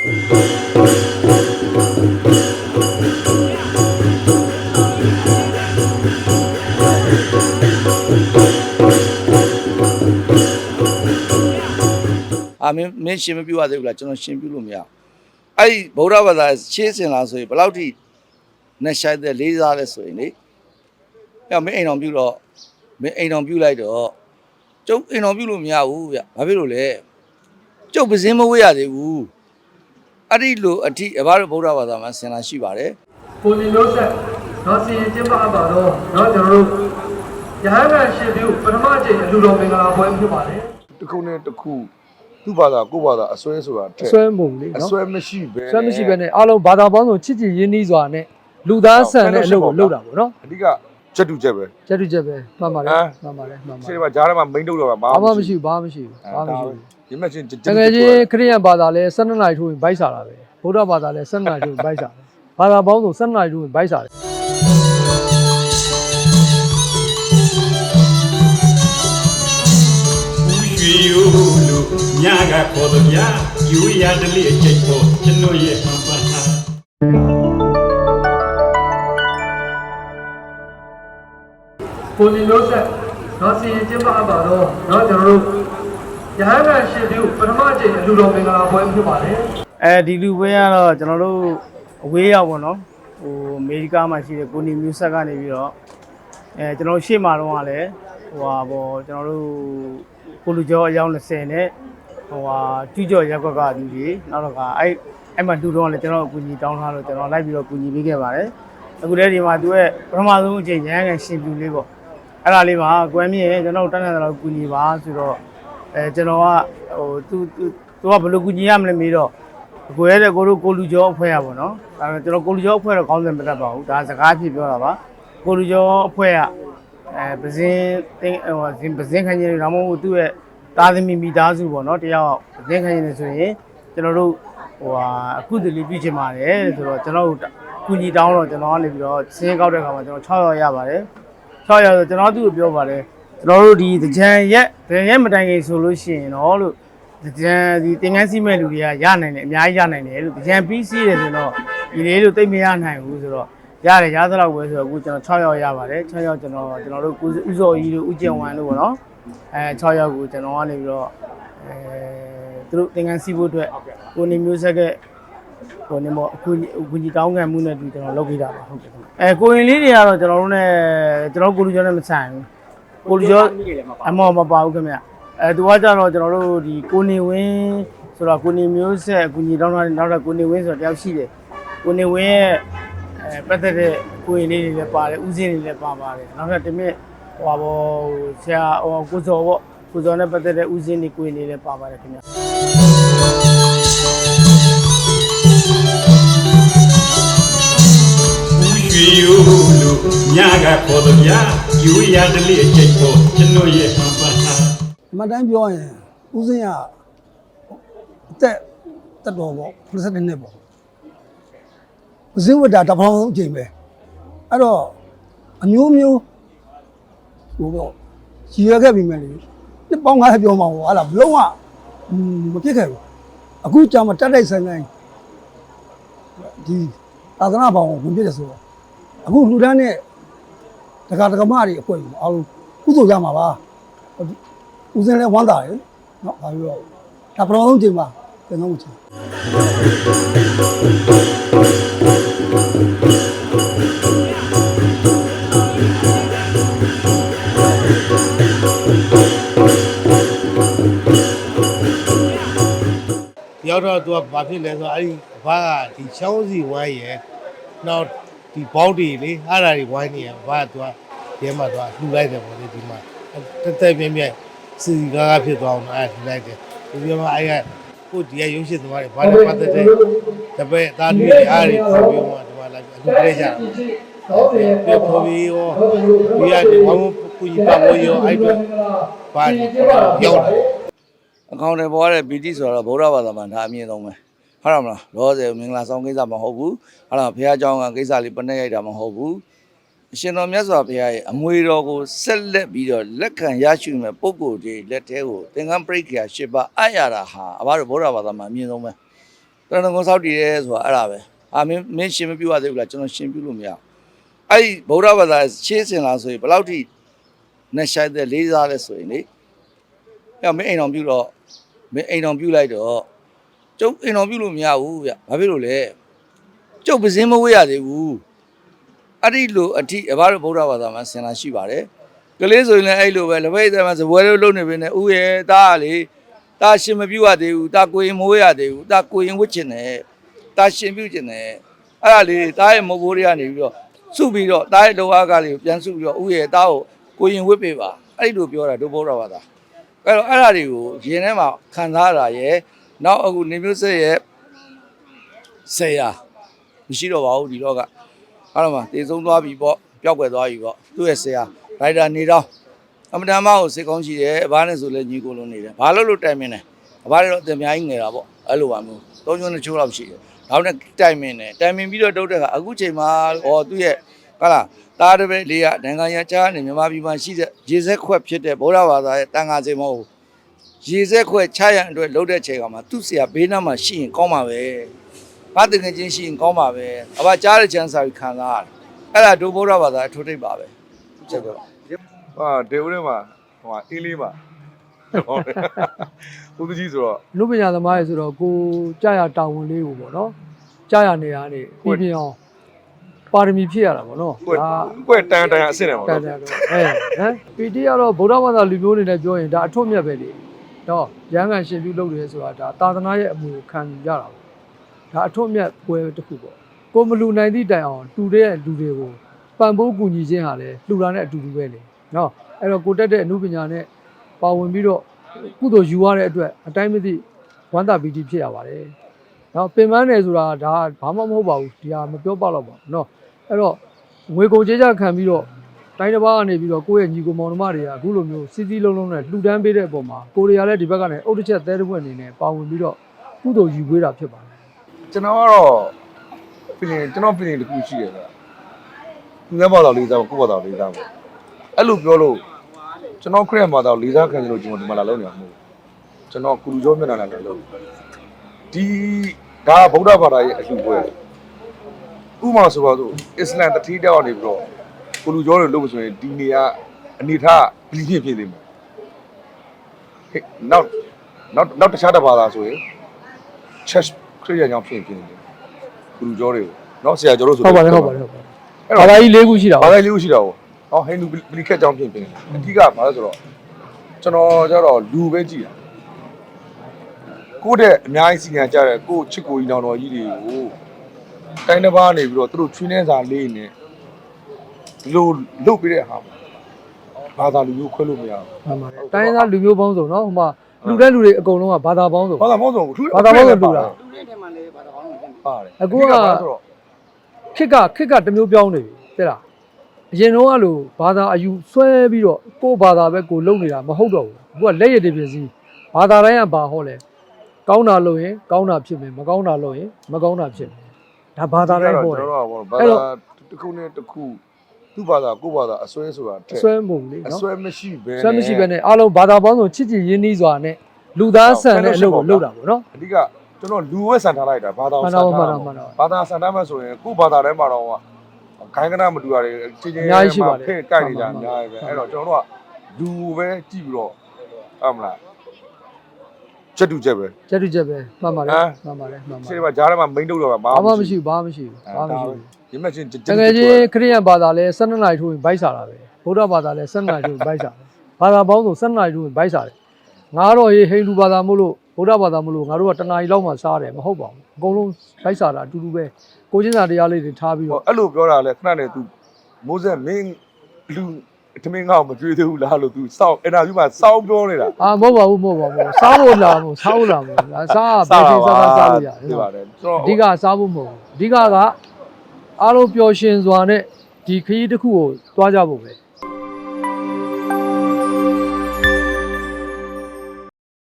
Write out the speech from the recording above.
အာမင်းမင်းရှင်းမပြရသေးဘူးလားကျွန်တော်ရှင်းပြလို့မရဘူးအဲ့ဒီဗုဒ္ဓဘာသာရှင်းစင်လာဆိုရင်ဘယ်လောက်ထိနဲ့ရှိုက်တဲ့လေးစားလဲဆိုရင်လေအဲ့မင်းအိမ်တော်ပြုတော့မင်းအိမ်တော်ပြုလိုက်တော့ကျုပ်အိမ်တော်ပြုလို့မရဘူးဗျဘာဖြစ်လို့လဲကျုပ်ပစင်းမဝေးရသေးဘူး အဲ့ဒီလိုအထိအဘတို့ဗုဒ္ဓဘာသာမှာဆင်လာရှိပါတယ် ကိုဒီမျိုးဆက်တော့စီရင်ကျင်းပအပ်ပါတော့เนาะကျွန်တော်တို့ရဟန်းကရှင်ပြုပထမအကြိမ်အလူတော်မင်္ဂလာပွဲဖြစ်ပါတယ် တစ်ခုနဲ့တစ်ခုသူ့ဘာသာကိုယ့်ဘာသာအစွဲဆိုတာထက် ဆွဲမုံလေ အ နော် စွဲမရှိပဲ ဆွဲမရှိပဲနဲ့အားလုံးဘာသာပေါင်းစုံချစ်ကြည်ရင်းနှီးစွာနဲ့လူသားဆန်တဲ့အလုပ်ကိုလုပ်တာပေါ့နော် အဓိကချက်တူချက်ပဲ ကျက်တူချက်ပဲမှန်ပါတယ် ဟမ် မှန်ပါတယ်မှန်ပါတ ရှ ယ် င်းမှာဂျားထဲမှာမိန်ထုတ်တော့တာ ဘာမှမရှိဘူးဘာမှမရှိဘူးဘာမှမရှိဘူး ရမချင်းတကယ်ကြီးခရိယန်ဘာသာလဲ12နာရီထိုးရင်ဘိုက်စားတာပဲဗုဒ္ဓဘာသာလဲ12နာရီထိုးရင်ဘိုက်စားတယ်ဘာသာပေါင်းစုံ12နာရီထိုးရင်ဘိုက်စားတယ်ယူလို့ညကပေါ်တော့ညယူရတလေးအကျိတ်ပေါ်ကျွန်တော်ရဲ့ပန်းပန်းဟာကိုလီလို့ဆက်တော့စီရင်ကျမပါတော့တော့ကျွန်တော်တို့ ရဟန်းကရှင်ပြုပထမအကြိမ်အလူတော်မင်္ဂလာပွဲဖြစ်ပါတယ်အဲဒီလူပွဲကတော့ကျွန်တော်တို့အဝေးရောက်ပေါ့နော်ဟိုအမေရိကမှာရှိတဲ့ကိုနီမျိုးဆက်ကနေပြီးတော့အဲကျွန်တော်တို့ရှေ့မှာတော့ကလည်းဟိုဟာပေါ့ကျွန်တော်တို့ကိုလူကျော်အယောက်20နဲ့ဟိုဟာကျူးကျော်ရက်ကွက်ကလူကြီးနောက်တော့ကအဲ့အဲ့မှာလူတော့ကလည်းကျွန်တော်အကူကြီးတောင်းထားလို့ကျွန်တော်လိုက်ပြီးတော့ကူညီပေးခဲ့ပါတယ်အခုတည်းဒီမှာသူရဲ့ပထမဆုံးအချိန်ရဟန်းကန်ရှင်ပြူလေးပေါ့အဲ့ဒါလေးမှာကွမ်းမြင့်ကျွန်တော်တို့တန်းတန်းတော့ကူညီပါဆိုတော့ အဲကျွန်တော်ကဟိုသူသူသူကဘယ်လိုကူညီရမလဲမေးတော့အကိုရတဲ့ကိုတို့ကိုလူကျော်အဖွဲ့ရပါတော့။ဒါပေမဲ့ကျွန်တော်ကိုလူကျော်အဖွဲ့တော့ကောင်းစင်မတတ်ပါဘူး။ဒါစကားဖြစ်ပြောတာပါ။ကိုလူကျော်အဖွဲ့ကအဲပဇင်းတင်းဟိုဇင်ပဇင်းခန်းကြီးတွေဒါမှမဟုတ်သူ့ရဲ့တာသမီမိသားစုပေါ့နော်။တယောက်ပဇင်းခန်းကြီးတွေဆိုရင်ကျွန်တော်တို့ဟိုဟာအခုတလီပြုချင်ပါတယ်ဆိုတော့ကျွန်တော်တို့ကုညီတောင်းတော့ကျွန်တော်ကနေပြီးတော့စင်းကောက်တဲ့အခါမှာကျွန်တော်6ရောက်ရပါတယ်။6ရောက်ဆိုကျွန်တော်သူ့ကိုပြောပါတယ် ကျွန်တော်တို့ဒီကြံရက်ကြံရက်မတိုင်ခင်ဆိုလို့ရှိရင်တော့လို့ကြံဒီတင်ငန်းစီမဲ့လူတွေကရနိုင်တယ်အများကြီးရနိုင်တယ်လို့ကြံပြီးစီးတယ်ဆိုတော့ဒီလေးလို့တိတ်မရနိုင်ဘူးဆိုတော့ရတယ်ရသလောက်ပဲဆိုတော့အခုကျွန်တော်6ယောက်ရပါတယ်6ယောက်ကျွန်တော်ကျွန်တော်တို့ကုဥစောကြီးတို့ဥကျင်ဝမ်တို့ပေါ့နော်အဲ6ယောက်ကိုကျွန်တော်ကနေပြီးတော့အဲသူတို့တင်ငန်းစီးဖို့အတွက်ကိုနေမျိုးဆက်ကဟိုနေမောအခုအခုကြီးတောင်းခံမှုနဲ့ဒီကျွန်တော်လုပ်ပေးတာပါဟုတ်ကဲ့အဲကိုရင်လေးတွေကတော့ကျွန်တော်တို့ ਨੇ ကျွန်တော်ကိုလူကျော်နဲ့မဆိုင်ဘူး ကိုလူကျော်အမောမပါဘူးခင်ဗျအဲသူကကြတော့ကျွန်တော်တို့ဒီကိုနေဝင်းဆိုတော့ကိုနေမျိုးဆက်အကူကြီးတောင်းတာနောက်တော့ကိုနေဝင်းဆိုတော့တယောက်ရှိတယ်ကိုနေဝင်းရဲ့အဲပတ်သက်တဲ့ကိုရင်လေးတွေလည်းပါတယ်ဥစဉ်တွေလည်းပါပါတယ်နောက်ထပ်ဒီမြင့်ဟိုပါဘောဆရာဟိုကိုစောပေါ့ကိုစောနဲ့ပတ်သက်တဲ့ဥစဉ်တွေကိုရင်လေးလည်းပါပါတယ်ခင်ဗျ ရွှေရိုးလို့ညကခေါ်တော့ဗျာယူရတလေးအကျိတ်ပေါ်ကျွန်တော်ရဲ့ဟန်ပါဟာအမှန်တမ်းပြောရင်ဦးစင်းကအသက်တက်တော်ပေါ့52နှစ်ပေါ့ဦးစင်းဝတ်တာတစ်ဖောင်ဆုံးအချိန်ပဲအဲ့တော့အမျိုးမျိုးဟိုပေါ့ရည်ရွယ်ခဲ့ပြီမဲ့လေနှစ်ပေါင်း90ပြောမှာပေါ့ဟာလားဘလုံးဝอืมမဖြစ်ခဲ့ဘူးအခုကြာမှတက်တိုက်ဆိုင်ဆိုင်ဒီသာသနာပေါင်းကိုဝင်ပြတယ်ဆိုတော့ အခုလူတန်းနဲ့တက္ကသမတွေအဖွဲ့ကြီးအားလုံးကုသိုလ်ရမှာပါဦးစင်းလည်းဝမ်းသာတယ်နော်ဘာပြောဒါပထမဆုံးချိန်မှာကျွန်တော်တို့ချိန်ရောက်တော့သူကဘာဖြစ်လဲဆိုတော့အဲ့ဒီဘာကဒီချောင်းစီဝိုင်းရဲ့နောက် ဒီဘောက်တွေလေအားဓာတွေဝိုင်းနေရဘာကသူကရဲမှာသူကလှူလိုက်တယ်ပေါ့လေဒီမှာတက်တက်ပြင်းပြင်းစီကားကားဖြစ်သွားအောင်အဲ့လှူလိုက်တယ်ဒီပြမအဲ့ကကိုဒီကရုပ်ရှင်သမားတွေဘာလို့ပတ်သက်တဲ့တပည့်သားတွေအားတွေပြောပြီးမှဒီမှာလာအခုပြည့်ကြတာပြောပေါ်ပြီးရောဒီကဒီဘာမှကိုကြီးပါလို့ရောအဲ့တော့ဘာရောက်လာအကောင့်တွေပေါ်ရတဲ့ BT ဆိုတော့ဗုဒ္ဓဘာသာမှာဒါအမြင့်ဆုံးပဲ ဟုတ်တယ်မလားလောဆယ်မင်္ဂလာဆောင်ကိစ္စမဟုတ်ဘူးဟုတ်လားဘုရားကျောင်းကကိစ္စလေးပနဲ့ရိုက်တာမဟုတ်ဘူးအရှင်တော်မြတ်စွာဘုရားရဲ့အမွေတော်ကိုဆက်လက်ပြီးတော့လက်ခံရရှိမဲ့ပုဂ္ဂိုလ်တွေလက်ထဲကိုသင်္ကန်းပရိက္ခာ၈ပါးအပ်ရတာဟာအဘတို့ဗုဒ္ဓဘာသာမှာအမြင့်ဆုံးပဲတရဏဂုံဆောက်တည်ရဲဆိုတာအဲ့ဒါပဲအာမင်းမင်းရှင်းမပြရသေးဘူးလားကျွန်တော်ရှင်းပြလို့မရဘူးအဲ့ဒီဗုဒ္ဓဘာသာရှင်းစင်လားဆိုရင်ဘယ်လောက်ထိနဲ့ဆိုင်တဲ့လေးစားလဲဆိုရင်လေအဲ့မင်းအိမ်တော်ပြုတော့မင်းအိမ်တော်ပြုလိုက်တော့ ကျုပ်အိမ်တော်ပြုလို့မရဘူးဗျဘာဖြစ်လို့လဲကျုပ်ပစင်းမဝေးရသေးဘူးအဲ့ဒီလိုအထိအဘတို့ဗုဒ္ဓဘာသာမှာဆင်လာရှိပါတယ်ကလေးဆိုရင်လည်းအဲ့လိုပဲလက်ဖက်သက်မှာစပွဲလေးလုံးနေပြီနဲ့ဥရဲ့တားကလေတားရှင်မပြုတ်ရသေးဘူးတားကိုရင်မဝေးရသေးဘူးတားကိုရင်ဝစ်ချင်တယ်တားရှင်ပြုတ်ချင်တယ်အဲ့ဒါလေးတားရဲ့မဘိုးတွေကနေပြီးတော့စုပြီးတော့တားရဲ့လောအားကလေးကိုပြန်စုပြီးတော့ဥရဲ့တားကိုကိုရင်ဝစ်ပေးပါအဲ့ဒီလိုပြောတာတို့ဗုဒ္ဓဘာသာအဲ့တော့အဲ့ဒါတွေကိုရင်ထဲမှာခံစားရတာရဲ့ နောက်အခုနေမျိုးဆက်ရဲ့ဆရာမရှိတော့ပါဘူးဒီတော့ကအဲ့တော့မှတည်ဆုံးသွားပြီပေါ့ပျောက်ကွယ်သွားပြီပေါ့သူ့ရဲ့ဆရာဒိုက်တာနေတော့အမတန်မကိုစိတ်ကောင်းရှိတယ်အဘနဲ့ဆိုလဲညီကိုလုံးနေတယ်ဘာလို့လို့တိုင်မင်းလဲအဘတွေတော့အတင်အများကြီးငယ်တာပေါ့အဲ့လိုပါမျိုးသုံးချိုးနှစ်ချိုးလောက်ရှိတယ်နောက်နဲ့တိုင်မင်းတယ်တိုင်မင်းပြီးတော့တုတ်တဲ့ကအခုချိန်မှာဟောသူ့ရဲ့ဟာလားတားတပည့်လေးကနိုင်ငံရချားနေမြန်မာပြည်မှာရှိတဲ့ရေစက်ခွက်ဖြစ်တဲ့ဗုဒ္ဓဘာသာရဲ့တန်ခါစင်မဟုတ် ရေစက်ခွက်ချရန်အတွက်လှုပ်တဲ့ချိန်ကမှသူ့ဆရာဘေးနားမှာရှိရင်ကောင်းပါပဲဘာတကယ်ချင်းရှိရင်ကောင်းပါပဲအဘကြားတဲ့ချမ်းစာကိုခံစားရတယ်အဲ့ဒါဒုဗုဒ္ဓဘာသာအထွတ်ထိပ်ပါပဲချက်တော့ဟာဒေဦးထဲမှာဟိုအင်းလေးမှာဟုတ်တယ်ဦးသူကြီးဆိုတော့လူပညာသမားရေဆိုတော့ကိုကြာရတာဝန်လေးကိုပေါ့နော်ကြာရနေရနေပြီးပြအောင်ပါရမီဖြည့်ရတာပေါ့နော်ကိုယ်ကိုယ်တန်တန်အစ်စ်နေမှာတန်တန်တော့အဲဟမ်ပီတီကတော့ဗုဒ္ဓဘာသာလူမျိုးအနေနဲ့ပြောရင်ဒါအထွတ်မြတ်ပဲလေ တော့ရဟန်းကန်ရှင်ပြုလုပ်တယ်ဆိုတာဒါသာသနာရဲ့အမှုကိုခံကြတာပေါ့ဒါအထွတ်မြတ်ပွဲတစ်ခုပေါ့ကိုမလူနိုင်သည့်တိုင်အောင်တူတဲ့လူတွေကိုပံ့ပိုးကူညီခြင်းဟာလည်းလှူတာနဲ့အတူတူပဲလေနော်အဲ့တော့ကိုတက်တဲ့အမှုပညာနဲ့ပါဝင်ပြီးတော့ကုသိုလ်ယူရတဲ့အတွက်အတိုင်းမသိဝမ်းသာပီတိဖြစ်ရပါတယ်နော်ပင်ပန်းတယ်ဆိုတာဒါဘာမှမဟုတ်ပါဘူးဒီဟာမပြောပါတော့ပါဘူးနော်အဲ့တော့ငွေကုန်ကြေးကြခံပြီးတော့ တိုင်းတစ်ပါးကနေပြီးတော့ကိုယ့်ရဲ့ညီကိုမောင်နှမတွေကအခုလိုမျိုးစီးစီးလုံးလုံးနဲ့လှူဒန်းပေးတဲ့အပေါ်မှာကိုရီးယားလည်းဒီဘက်ကနေအုတ်တစ်ချက်သဲတစ်ပွင့်အနေနဲ့ပါဝင်ပြီးတော့ကုသိုလ်ယူပေးတာဖြစ်ပါတယ်ကျွန်တော်ကတော့ပြင်ကျွန်တော်ပြင်တစ်ခုရှိတယ်ဗျသူများဘာသာလေးစားကိုယ့်ဘာသာလေးစားပေါ့အဲ့လိုပြောလို့ကျွန်တော်ခရက်ဘာသာလေးစားခံကြလို့ကျွန်တော်ဒီမှာလာလုံးနေတာမဟုတ်ဘူးကျွန်တော်ကုလူကျော်မျက်နှာလာလုံးဒီဒါဗုဒ္ဓဘာသာရဲ့အလှူပွဲဥမာဆိုပါတော့အစ္စလမ်တတိတောက်နေပြီးတော့ ကုလူကျော်တွေလုပ်လို့ဆိုရင်ဒီနေရာအနေထားဘီဖြစ်ဖြစ်နေမှာဟေ့နောက်နောက်နောက်တခြားတစ်ဘာသာဆိုရင် church ခရစ်ယာန်ကြောင့်ဖြစ်ဖြစ်နေတယ်ကုလူကျော်တွေကိုနော်ဆရာကျော်တို့ဆိုဟုတ်ပါတယ်ဟုတ်ပါတယ်ဟုတ်ပါတယ်အဲ့ဘာတော့သာကြီး၄ခုရှိတာဘာပါသာလေးကိုရှိတာပေါ့ဟောဟိန္ဒူပလိခက်ကြောင့်ဖြစ်ဖြစ်နေတယ်အဓိကဘာလဲဆိုတော့ကျွန်တော်ကျတော့လူပဲကြည့်တာကိုယ့်တဲ့အများကြီးစီကံကြတဲ့ကိုယ့်ချစ်ကိုကြီးနောင်တော်ကြီးတွေကိုတိုင်းတစ်ပါးနေပြီးတော့သူတို့ချွေးနှဲစာလေးနဲ့ ဒီလိုလုတ်ပြီးတဲ့ဟာဘာသာလူမျိုးခွဲလို့မရဘူးမှန်ပါတယ်တိုင်းရင်းသားလူမျိုးပေါင်းစုံနော်ဟိုမှာလူတဲ့လူတွေအကုန်လုံးကဘာသာပေါင်းစုံဘာသာပေါင်းစုံထူးဘာသာပေါင်းစုံတူတာပါတယ်အခုကခစ်ကခစ်ကတစ်မျိုးပြောင်းနေပြီတဲ့လားအရင်တော့ကလိုဘာသာအယူဆွဲပြီးတော့ကိုယ်ဘာသာပဲကိုယ်လုံနေတာမဟုတ်တော့ဘူးအခုကလက်ရည်တပြည့်စီဘာသာတိုင်းကဘာဟောလဲကောင်းတာလုပ်ရင်ကောင်းတာဖြစ်မယ်မကောင်းတာလုပ်ရင်မကောင်းတာဖြစ်မယ်ဒါဘာသာတိုင်းဟောတယ်ကျွန်တော်တို့ကဘာအဲ့တော့သာတစ်ခုနဲ့တစ်ခု သူ့ဘာသာကိုယ့်ဘာသာအစွဲဆိုတာထက်ဆွဲမဟုတ်ဘူးလေအနော်စွဲမရှိဘဲဆွဲမရှိပဲနဲ့အားလုံးဘာသာပေါင်းစုံချစ်ကြည်ရင်းနှီးစွာနဲ့လူသားဆန်တဲ့အလုပ်ကိုလုပ်တာပေါ့နော် အဓိကကျွန်တော်လူဝဲဆန်ထားလိုက်တာဘာသာမှကိုန်ဆတော့န်မှန်ထားတော့မှန်တော့ဘာသာဆန်ထားမှဆိုရင်ကိုယ့်ဘာသာထဲမှာတော့ခိုင်းကနာမတူရတယ်ချင်းချင်းအများကြီးရှိပါတယ်ဖဲ့ကိုက်နေကြမှအန်ပါများကြီးပဲအဲ့တော့ကျွန်တော်တို့ကလူပဲကြည့်ပြီးတော့ဟုတ်မလား ချက်တူချက်ပဲကျက်တူချက်ပဲမှန်ပါတယ်ဟမ် မှန်ပါတယ်မှန်ပါတရှယ်င်းမှာဂျားထဲမှာမိန်တုတ်တော့ဘာဘာမှမရှိဘူးဘာမှမရှိဘူးဘာမှမရှိဘူးရမချင်းတကယ်ချင်းခရိယန်ဘာသာလဲ12နိုင်ထိုးရင်ဘိုက်စားတာပဲဗုဒ္ဓဘာသာလဲ12နိုင်ထိုးရင်ဘိုက်စားတယ်ဘာသာပေါင်းစုံ12နိုင်ထိုးရင်ဘိုက်စားတယ်ငါတော့ရေဟိန္ဒူဘာသာမို့လို့ဗုဒ္ဓဘာသာမို့လို့ငါတို့ကတနားရီလောက်မှစားတယ်မဟုတ်ပါဘူးအကုန်လုံးဘိုက်စားတာအတူတူပဲကိုချင်းစာတရားလေးတွေထားပြီးဟောတော့အဲ့လိုပြောတာလဲခဏနဲ့ तू မိုးဆက်မင်းလူ တမင်းငါ့ကိုမကြွေးသေးဘူးလားလို့ तू စောက်အဲ့ဒါကြီးမှစောက်ပြောနေတာအာမဟုတ်ပါဘူးမဟုတ်ပါဘူးစားဖို့လာမို့စားဖို့လာမို့ဒါစားကဘယ်ချိန်စားစားစားလို့ရတယ်သိပါတယ်ကျွန်တော်အဓိကစားဖို့မဟုတ်ဘူးအဓိကကအားလုံးပျော်ရွှင်စွာနဲ့ဒီခရီးတစ်ခုကိုသွားကြဖို့ပဲ